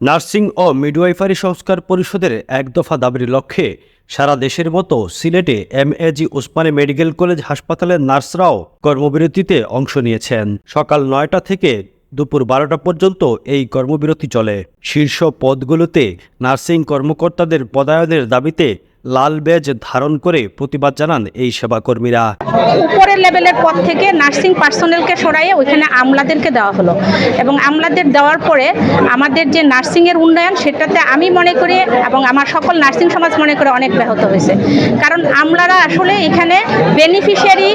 Nursing ও midwifery সংস্কার পরিষদের এক দফা দাবির লক্ষ্যে সারা দেশের মতো সিলেটে M AG Osmani medical college হাসপাতালের নার্সরাও কর্মবিরতিতে অংশ নিয়েছেন। সকাল নয়টা থেকে দুপুর বারোটা পর্যন্ত এই কর্মবিরতি চলে। শীর্ষ পদগুলোতে নার্সিং কর্মকর্তাদের পদায়নের দাবিতে লাল বেজ ধারণ করে প্রতিবাদ জানান এই সেবাকর্মীরা। উপরের লেভেলের পদ থেকে নার্সিং পার্সোনেলকে সরাইয়ে ওইখানে আমলাদেরকে দেওয়া হলো। এবং আমলাদের দেওয়ার পরে আমাদের যে নার্সিংয়ের উন্নয়ন, সেটাতে আমি মনে করি এবং আমার সকল নার্সিং সমাজ মনে করে অনেক ব্যাহত হয়েছে। কারণ আমলারা আসলে এখানে বেনিফিশিয়ারি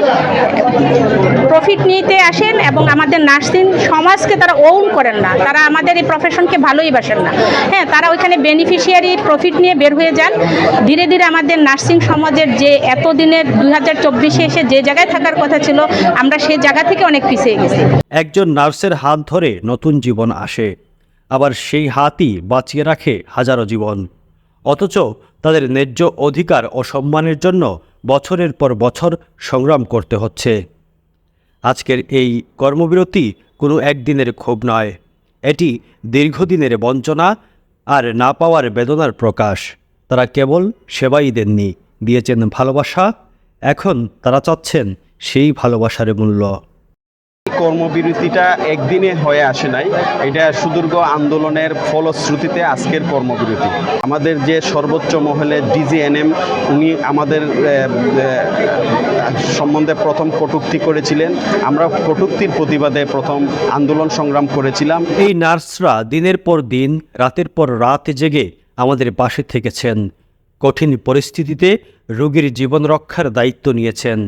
প্রফিট নিতে আসেন এবং আমাদের নার্সিং সমাজকে তারা ওন করেন না। তারা আমাদের এই প্রফেশনকে ভালোই বাসেন না। হ্যাঁ তারা ওইখানে বেনিফিশিয়ারি প্রফিট নিয়ে বের হয়ে যান। ধীরে ধীরে আমাদের নার্সিং সমাজের যে এতদিনের দুই হাজার চব্বিশে এসে যে জায়গায় থাকার কথা ছিল, আমরা সেই জায়গা থেকে অনেক পিছিয়ে গেছি। একজন নার্সের হাত ধরে নতুন জীবন আসে। আবার সেই হাতই বাঁচিয়ে রাখে হাজারো জীবন। অথচ তাদের ন্যায্য অধিকার ও সম্মানের জন্য বছরের পর বছর সংগ্রাম করতে হচ্ছে। আজকের এই কর্মবিরতি কোনো একদিনের ক্ষোভ নয়। এটি দীর্ঘদিনের বঞ্চনা আর না পাওয়ার বেদনার প্রকাশ। তারা কেবল সেবাই দেননি, দিয়েছেন ভালোবাসা, এখন তারা চাচ্ছেন সেই ভালোবাসার মূল্য। কর্মবিরতিটা একদিনে হয়ে আসে নাই। এটা সুদীর্ঘ আন্দোলনের ফলশ্রুতিতে আজকের কর্মবিরতি। আমাদের যে সর্বোচ্চ মহলে ডিজিএনএম, উনি আমাদের সম্বন্ধে প্রথম কটূক্তি করেছিলেন। আমরা কটুক্তির প্রতিবাদে প্রথম আন্দোলন সংগ্রাম করেছিলাম। এই নার্সরা দিনের পর দিন, রাতের পর রাত জেগে আমাদের পাশে থেকেছেন। কঠিন পরিস্থিতিতে রোগীর জীবন রক্ষার দায়িত্ব নিয়েছেন।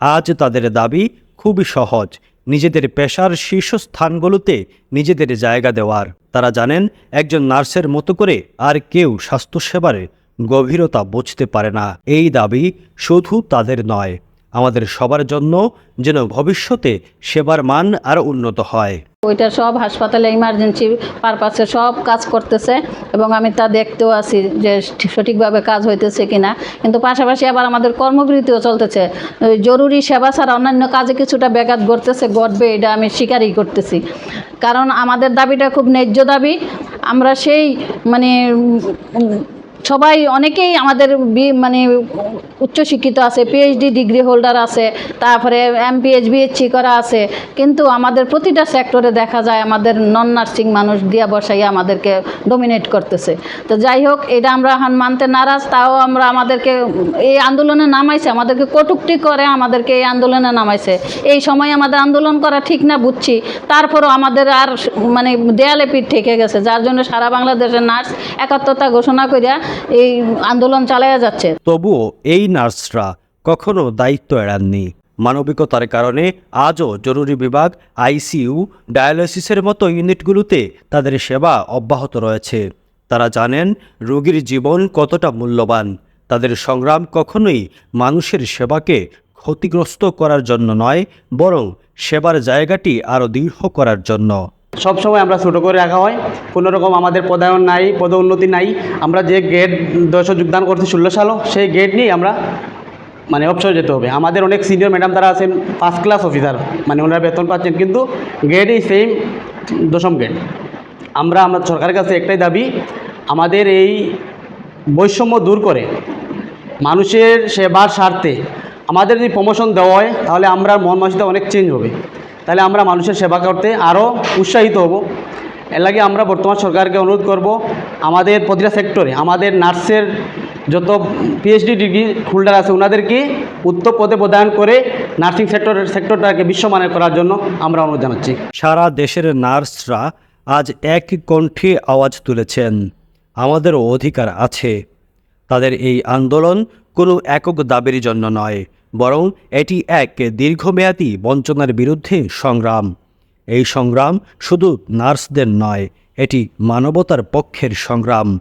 আজ তাদের দাবি খুবই সহজ নিজেদের পেশার শীর্ষস্থানগুলোতে নিজেদের জায়গা দেওয়ার। তারা জানেন, একজন নার্সের মতো করে আর কেউ স্বাস্থ্যসেবার গভীরতা বুঝতে পারে না। এই দাবি শুধু তাদের নয়। আমাদের সবার জন্য যেন ভবিষ্যতে সেবার মান আরও উন্নত হয়। ওইটা সব হাসপাতালে ইমার্জেন্সি পারপাসে সব কাজ করতেছে এবং আমি তা দেখতেও আছি যে সঠিকভাবে কাজ হইতেছে কিনা। কিন্তু পাশাপাশি আবার আমাদের কর্মবিরতিও চলতেছে। জরুরি সেবা ছাড়া অন্যান্য কাজে কিছুটা ব্যাঘাত ঘটতেছে, ঘটবে এটা আমি স্বীকারই করতেছি। কারণ আমাদের দাবিটা খুব ন্যায্য দাবি। আমরা সেই মানে সবাই অনেকেই আমাদের মানে উচ্চশিক্ষিত আছে পিএইচডি ডিগ্রি হোল্ডার আছে, তারপরে এমপিএইচ বিএসসি করা আছে। কিন্তু আমাদের প্রতিটা সেক্টরে দেখা যায় আমাদের নন নার্সিং মানুষ দিয়া বসাইয়া আমাদেরকে ডোমিনেট করতেছে। তো যাই হোক, এটা আমরা এখন মানতে নারাজ, তাও আমরা আমাদেরকে এই আন্দোলনে নামাইছে, আমাদেরকে কটুক্তি করে আমাদেরকে এই আন্দোলনে নামাইছে। এই সময় আমাদের আন্দোলন করা ঠিক না, বুঝছি। তারপরও আমাদের আর মানে দেয়ালে পিঠ ঠেকে গেছে, যার জন্য সারা বাংলাদেশের নার্স একাত্মতা ঘোষণা করিয়া এই আন্দোলন চালাইয়া যাচ্ছে। তবুও এই নার্সরা কখনো দায়িত্ব এড়াননি। মানবিকতার কারণে আজও জরুরি বিভাগ, আইসিইউ ডায়ালিসিসের মতো ইউনিটগুলোতে তাদের সেবা অব্যাহত রয়েছে। তারা জানেন, রোগীর জীবন কতটা মূল্যবান। তাদের সংগ্রাম কখনোই মানুষের সেবাকে ক্ষতিগ্রস্ত করার জন্য নয়, বরং সেবার জায়গাটি আরও দৃঢ় করার জন্য। সব সময় আমরা ছোটো করে রাখা হয়। কোনো রকম আমাদের পদায়ন নাই পদোন্নতি নাই। আমরা যে গেট দশ যোগদান করছি ষোলো সালও, সেই গেট নিয়ে আমরা মানে অবসর যেতে হবে। আমাদের অনেক সিনিয়র ম্যাডাম তারা আছেন ফার্স্ট ক্লাস অফিসার মানে ওনারা বেতন পাচ্ছেন, কিন্তু গেটই সেম দশম গেট আমরা আমরা সরকারের কাছে একটাই দাবি, আমাদের এই বৈষম্য দূর করে মানুষের সেবার স্বার্থে আমাদের যদি প্রমোশন দেওয়া হয়, তাহলে আমরা মন মানসিকতা অনেক চেঞ্জ হবে। তাহলে আমরা মানুষের সেবা করতে আরও উৎসাহিত হব। এর লাগে আমরা বর্তমান সরকারকে অনুরোধ করব, আমাদের প্রতিটা সেক্টরে আমাদের নার্সের যত পিএইচডি ডিগ্রি হোল্ডার আছে ওনাদেরকে উত্তর পদে প্রদান করে নার্সিং সেক্টর সেক্টরটাকে বিশ্বমানের করার জন্য আমরা অনুরোধ জানাচ্ছি। সারা দেশের নার্সরা আজ এক কণ্ঠে আওয়াজ তুলেছেন, আমাদেরও অধিকার আছে। তাদের এই আন্দোলন কোনো একক দাবির জন্য নয় বরং এটি এক দীর্ঘমেয়াদী বঞ্চনার বিরুদ্ধে সংগ্রাম। এই সংগ্রাম শুধু নার্সদের নয়, এটি মানবতার পক্ষের সংগ্রাম।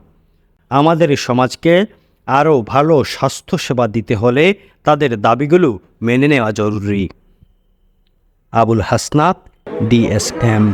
আমাদের সমাজকে আরও ভালো স্বাস্থ্যসেবা দিতে হলে তাদের দাবিগুলো মেনে নেওয়া জরুরি। আবুল হাসনাত, ডিএসএম।